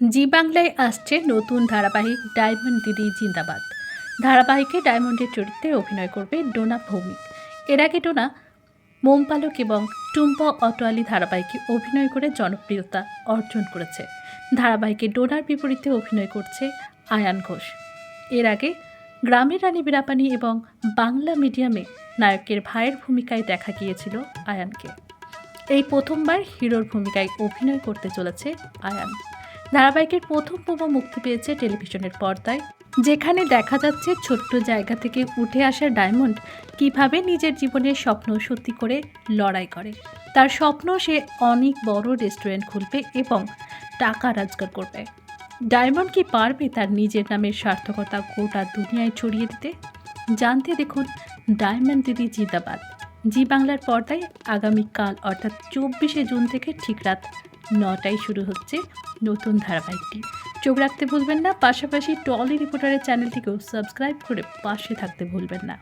জি বাংলায় আসছে নতুন ধারাবাহিক ডায়মন্ড দিদি জিন্দাবাদ। ধারাবাহিকে ডায়মন্ডের চরিত্রে অভিনয় করবে ডোনা ভৌমিক। এর আগে ডোনা মোমপালক এবং টুম্পা অটোয়ালি ধারাবাহিকে অভিনয় করে জনপ্রিয়তা অর্জন করেছে। ধারাবাহিকে ডোনার বিপরীতে অভিনয় করছে আয়ান ঘোষ। এর আগে গ্রামের রানী বিরাপানি এবং বাংলা মিডিয়ামে নায়কের ভাইয়ের ভূমিকায় দেখা গিয়েছিল আয়ানকে। এই প্রথমবার হিরোর ভূমিকায় অভিনয় করতে চলেছে আয়ান। ধারাবাহিকের প্রথম পর্ব মুক্তি পেয়েছে টেলিভিশনের পর্দায়, যেখানে দেখা যাচ্ছে ছোট্ট জায়গা থেকে উঠে আসা ডায়মন্ড কীভাবে নিজের জীবনের স্বপ্ন সত্যি করে লড়াই করে। তার স্বপ্ন সে অনেক বড় রেস্টুরেন্ট খুলবে এবং টাকা রোজগার করবে। ডায়মন্ড কি পারবে তার নিজের নামের সার্থকতা গোটা দুনিয়ায় ছড়িয়ে দিতে? জানতে দেখুন ডায়মন্ড দিদি জিন্দাবাদ জি বাংলার পর্দায় আগামীকাল, অর্থাৎ চব্বিশে জুন থেকে ঠিক রাত নটায় শুরু হচ্ছে নতুন ধারাবাহিকটি। চোখ রাখতে ভুলবেন না, পাশাপাশি টলি রিপোর্টারের চ্যানেলটিকেও সাবস্ক্রাইব করে পাশে থাকতে ভুলবেন না।